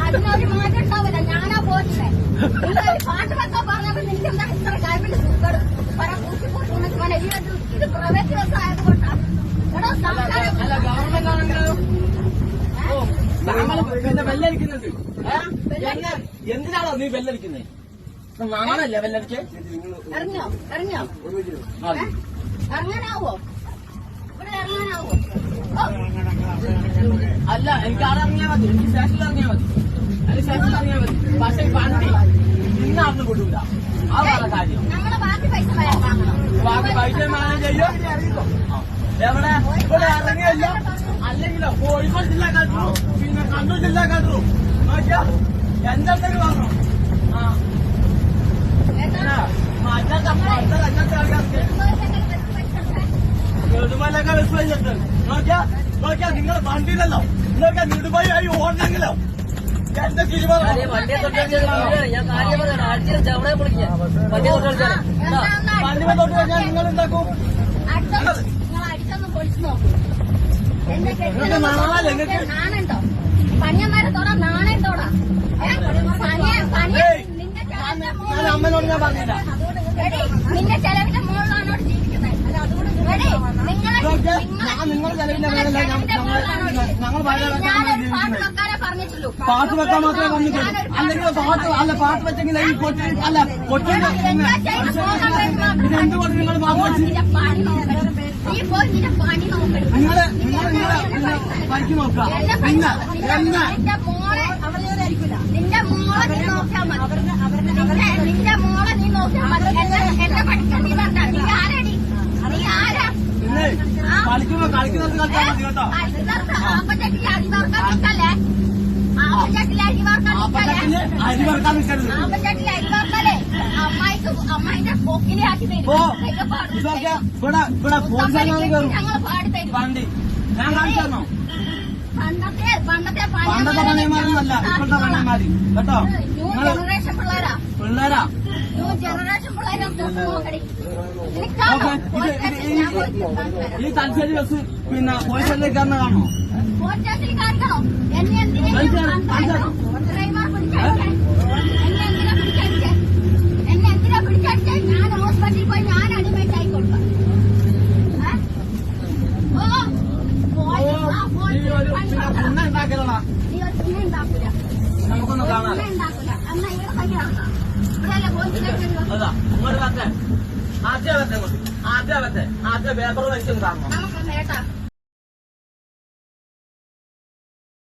അതിനൊരു മാറ്റം ഉണ്ടാവില്ല ഞാനാ എന്താ ഇത്ര സുഖം? പറ കൂട്ടി കൂട്ടി. ഇത് പ്രൈവറ്റ് ബസ് ആയതുകൊണ്ടാണ് സംസാരം എന്തിനാണോ നീ ബെല്ലടിക്കുന്നത് നാണല്ലേ ബെല്ലടിച്ച്? ഇറങ്ങിയോ ഇറങ്ങിയോ. ഇറങ്ങാനാവോ? ഇവിടെ ഇറങ്ങാനാവോ? അല്ല എനിക്ക് അവിടെ ഇറങ്ങിയാൽ മതി എനിക്ക് സ്റ്റേഷനിൽ ഇറങ്ങിയാൽ മതി അല്ലെങ്കിൽ സ്റ്റേഷനിൽ ഇറങ്ങിയാൽ മതി പക്ഷെ വണ്ടി ഇന്ന് അന്ന് വിടൂല ആ വേറെ കാര്യം ബാക്കി പൈസ മാനേജ് ചെയ്യോ. എവിടെ ഇവിടെ ഇറങ്ങിയല്ല അല്ലെങ്കിലോ കോഴിക്കോട് ജില്ലാ കണ്ടു പിന്നെ കണ്ണൂർ ജില്ലാ കണ്ടു നോക്കിയാ എന്തെങ്കിലും പറഞ്ഞു ആ ഏതാ? മറ്റേ മറ്റേ അങ്ങനത്തെ ആൾക്കാർക്ക് നെടുമലൊക്കെ വിശ്വസിച്ചിട്ട് നോക്കിയാ നോക്കിയാ നിങ്ങൾ വണ്ടിയിലല്ലോ നിങ്ങൾക്ക് നെടുമായി ആയി ഓടണമെങ്കിലോ? എന്റെ തീരുമാനം വണ്ടിയെ തൊട്ടടിച്ചാൽ ഞാൻ കാര്യം പറയണം ആഴ്ചയിൽ ചവണയെ പൊളിക്കാം വണ്ടിയെ തൊട്ടടിച്ചാൽ വണ്ടിമ തൊട്ട് കഴിഞ്ഞാൽ നിങ്ങൾ എന്താക്കും? നാണുണ്ടോ? പണിയന്മാരെ തൊടാ ഞാൻ അമ്മനോട് ഞാൻ പറഞ്ഞില്ല. നിന്റെ ചെലവിന്റെ മുകളിലാണോ ജീവിക്കുന്നത് എടി, നിങ്ങളെ നോക്കിയാ, നിങ്ങളെ- ഞാൻ നിങ്ങളുടെ ചെലവിന്റെ നിങ്ങളെ മേലല്ല ഞാൻ- ചെലവിന്റെ മുകളിലാണോ ഞങ്ങൾ- പാട്ട് വെക്കാൻ മാത്രമേ പറഞ്ഞിട്ടുള്ളൂ അല്ലെങ്കിൽ പാട്ട് അല്ല പാട്ട് വെച്ചെങ്കിൽ ഈ അല്ല കൊട്ടി എന്ത് എന്തുകൊണ്ട് നിങ്ങൾ പാട്ട് വെച്ച് നിങ്ങൾ നിങ്ങൾ നിങ്ങളെ വരയ്ക്ക് നോക്കുക പഠിച്ചോ. എന്നെ നിന്റെ മോളെ നീ നോക്കിയാൽ മതി. നോക്കാം മതി. എന്നെ പഠിക്കാൻ നീ വേണ്ട നീ ആരടി നീ ആരാ പിന്നെ കളിക്കുമ്പോ കളിക്കുന്നത് കളിച്ചാൽ മതി കേട്ടോ. അരി വറുക്കാൻ നിൽക്കരുത് ഇവിടെ ഇവിടെ കയറും വണ്ടി ഞാൻ കാണിച്ചു പണ്ടത്തെ പണ്ടത്തെ പണ്ടത്തെ പണിയന്മാരൊന്നല്ല ഇപ്പോഴത്തെ പണിയന്മാര്. കേട്ടോ? പിള്ളേരാ? ഈ തലശ്ശേരി ബസ് പിന്നെ പോലീസിലേക്ക് കയറുന്ന കാണോ നമുക്കൊന്ന് കാണാം ആദ്യം ആദ്യം പേപ്പർ വെച്ചൊന്ന് കാണണം